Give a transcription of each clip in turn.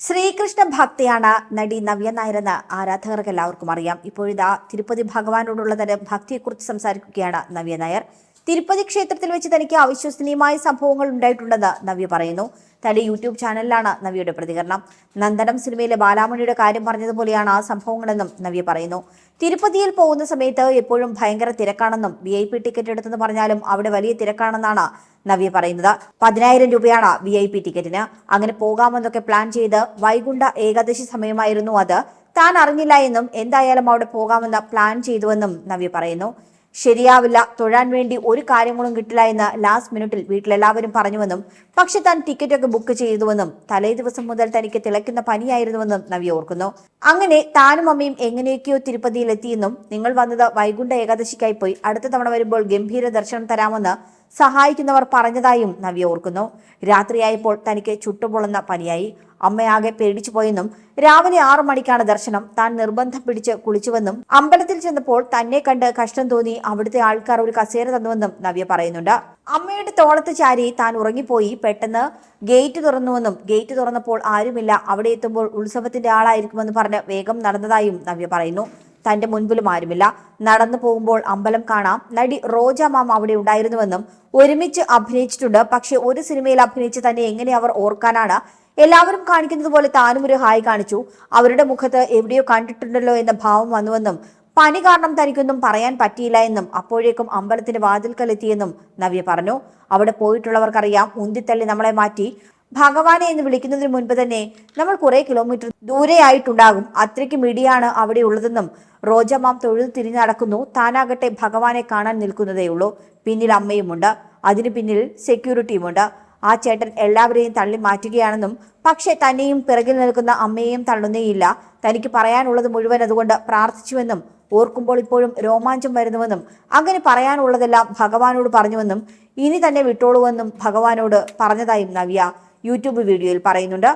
ശ്രീകൃഷ്ണ ഭക്തിയാണ് നടി നവ്യ നായരെന്ന് ആരാധകർക്ക് എല്ലാവർക്കും അറിയാം. ഇപ്പോഴിതാ തിരുപ്പതി ഭഗവാനോടുള്ള തന്റെ ഭക്തിയെക്കുറിച്ച് സംസാരിക്കുകയാണ് നവ്യ നായർ. തിരുപ്പതി ക്ഷേത്രത്തിൽ വെച്ച് തനിക്ക് അവിശ്വസനീയമായ സംഭവങ്ങൾ ഉണ്ടായിട്ടുണ്ടെന്ന് നവ്യ പറയുന്നു. തന്റെ യൂട്യൂബ് ചാനലിലാണ് നവിയുടെ പ്രതികരണം. നന്ദനം സിനിമയിലെ ബാലാമണിയുടെ കാര്യം പറഞ്ഞതുപോലെയാണ് ആ സംഭവങ്ങളെന്നും നവ്യ പറയുന്നു. തിരുപ്പതിയിൽ പോകുന്ന സമയത്ത് എപ്പോഴും ഭയങ്കര തിരക്കാണെന്നും വി ഐ പി ടിക്കറ്റ് എടുത്തെന്ന് പറഞ്ഞാലും അവിടെ വലിയ തിരക്കാണെന്നാണ് നവ്യ പറയുന്നത്. പതിനായിരം രൂപയാണ് വി ഐ പി ടിക്കറ്റിന്. അങ്ങനെ പോകാമെന്നൊക്കെ പ്ലാൻ ചെയ്ത് വൈകുണ്ഠ ഏകാദശി സമയമായിരുന്നു അത്. താൻ അറിഞ്ഞില്ല എന്നും എന്തായാലും അവിടെ പോകാമെന്ന് പ്ലാൻ ചെയ്തുവെന്നും നവ്യ പറയുന്നു. ശരിയാവില്ല തൊഴാൻ വേണ്ടി ഒരു കാര്യങ്ങളും കിട്ടില്ല എന്ന് ലാസ്റ്റ് മിനിറ്റിൽ വീട്ടിലെല്ലാവരും പറഞ്ഞുവെന്നും പക്ഷെ താൻ ടിക്കറ്റൊക്കെ ബുക്ക് ചെയ്തുവെന്നും തലേ ദിവസം മുതൽ തനിക്ക് തിളയ്ക്കുന്ന പനിയായിരുന്നുവെന്നും നവ്യ ഓർക്കുന്നു. അങ്ങനെ താനും അമ്മയും എങ്ങനെയൊക്കെയോ തിരുപ്പതിയിൽ എത്തിയെന്നും നിങ്ങൾ വന്നത് വൈകുണ്ഠ ഏകാദശിക്കായി പോയി. അടുത്ത തവണ വരുമ്പോൾ ഗംഭീര ദർശനം തരാമെന്ന് സഹായിക്കുന്നവർ പറഞ്ഞതായും നവ്യ ഓർക്കുന്നു. രാത്രിയായപ്പോൾ തനിക്ക് ചുട്ടുപൊള്ളുന്ന പനിയായി. അമ്മയാകെ പേടിച്ചു പോയെന്നും രാവിലെ ആറു മണിക്കാണ് ദർശനം. താൻ നിർബന്ധം പിടിച്ച് കുളിച്ചുവെന്നും അമ്പലത്തിൽ ചെന്നപ്പോൾ തന്നെ കണ്ട് കഷ്ടം തോന്നി അവിടുത്തെ ആൾക്കാർ ഒരു കസേര തന്നുവെന്നും നവ്യ പറയുന്നുണ്ട്. അമ്മയുടെ തോളത്ത് ചാരി താൻ ഉറങ്ങിപ്പോയി. പെട്ടെന്ന് ഗേറ്റ് തുറന്നുവെന്നും ഗേറ്റ് തുറന്നപ്പോൾ ആരുമില്ല. അവിടെ എത്തുമ്പോൾ ഉത്സവത്തിന്റെ ആളായിരിക്കുമെന്ന് പറഞ്ഞ് വേഗം നടന്നതായും നവ്യ പറയുന്നു. തന്റെ മുൻപിലും ആരുമില്ല. നടന്നു പോകുമ്പോൾ അമ്പലം കാണാം. നടി റോജ മാം അവിടെ ഉണ്ടായിരുന്നുവെന്നും ഒരുമിച്ച് അഭിനയിച്ചിട്ടുണ്ട്. പക്ഷെ ഒരു സിനിമയിൽ അഭിനയിച്ച് തന്നെ എങ്ങനെ അവർ ഓർക്കാനാണ്? എല്ലാവരും കാണിക്കുന്നത് പോലെ താനും ഒരു ഹായ് കാണിച്ചു. അവരുടെ മുഖത്ത് എവിടെയോ കണ്ടിട്ടുണ്ടല്ലോ എന്ന ഭാവം വന്നുവെന്നും പനി കാരണം തനിക്കൊന്നും പറയാൻ പറ്റിയില്ല എന്നും അപ്പോഴേക്കും അമ്പലത്തിന്റെ വാതിൽക്കലെത്തിയെന്നും നവ്യ പറഞ്ഞു. അവിടെ പോയിട്ടുള്ളവർക്കറിയാം ഉന്തിത്തള്ളി നമ്മളെ മാറ്റി ഭഗവാനെ എന്ന് വിളിക്കുന്നതിന് മുൻപ് തന്നെ നമ്മൾ കുറെ കിലോമീറ്റർ ദൂരെയായിട്ടുണ്ടാകും. അത്രയ്ക്ക് മിടിയാണ് അവിടെ ഉള്ളതെന്നും റോജമാം തൊഴുത് തിരിഞ്ഞു നടക്കുന്നു. താനാകട്ടെ ഭഗവാനെ കാണാൻ നിൽക്കുന്നതേയുള്ളൂ പിന്നിൽ അമ്മയുമുണ്ട്. അതിനു പിന്നിൽ സെക്യൂരിറ്റിയുമുണ്ട് ആ ചേട്ടൻ എല്ലാവരെയും തള്ളി മാറ്റുകയാണെന്നും പക്ഷേ തന്നെയും പിറകിൽ നിൽക്കുന്ന അമ്മയെയും തള്ളുന്നേയില്ല. തനിക്ക് പറയാനുള്ളത് മുഴുവൻ അതുകൊണ്ട് പ്രാർത്ഥിച്ചുവെന്നും ഓർക്കുമ്പോൾ ഇപ്പോഴും രോമാഞ്ചം വരുന്നുവെന്നും അങ്ങനെ പറയാനുള്ളതെല്ലാം ഭഗവാനോട് പറഞ്ഞുവെന്നും ഇനി തന്നെ വിട്ടോളുവെന്നും ഭഗവാനോട് പറഞ്ഞതായും നവ്യ യൂട്യൂബ് വീഡിയോയിൽ പറയുന്നുണ്ട്.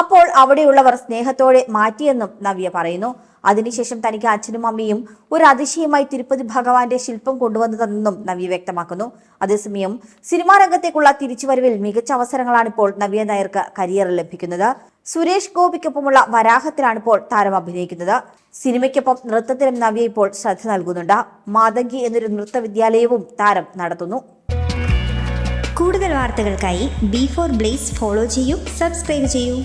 അപ്പോൾ അവിടെയുള്ളവർ സ്നേഹത്തോടെ മാറ്റിയെന്നും നവ്യ പറയുന്നു. അതിനുശേഷം തനിക്ക് അച്ഛനും അമ്മയും ഒരു അതിശയമായി തിരുപ്പതി ഭഗവാന്റെ ശില്പം കൊണ്ടുവന്നു തന്നെന്നും നവ്യ വ്യക്തമാക്കുന്നു. അതേസമയം സിനിമാ രംഗത്തേക്കുള്ള തിരിച്ചുവരവിൽ മികച്ച അവസരങ്ങളാണ് ഇപ്പോൾ നവ്യ നായർക്ക് കരിയറിൽ ലഭിക്കുന്നത്. സുരേഷ് ഗോപിക്കൊപ്പമുള്ള വരാഹത്തിലാണിപ്പോൾ താരം അഭിനയിക്കുന്നത്. സിനിമയ്ക്കൊപ്പം നൃത്തത്തിലും നവ്യ ഇപ്പോൾ ശ്രദ്ധ നൽകുന്നുണ്ട്. മാതങ്കി എന്നൊരു നൃത്ത വിദ്യാലയവും താരം നടത്തുന്നു. കൂടുതൽ വാർത്തകൾക്കായി ബി ഫോർ ബ്ലേസ് ഫോളോ ചെയ്യൂ സബ്സ്ക്രൈബ് ചെയ്യൂ.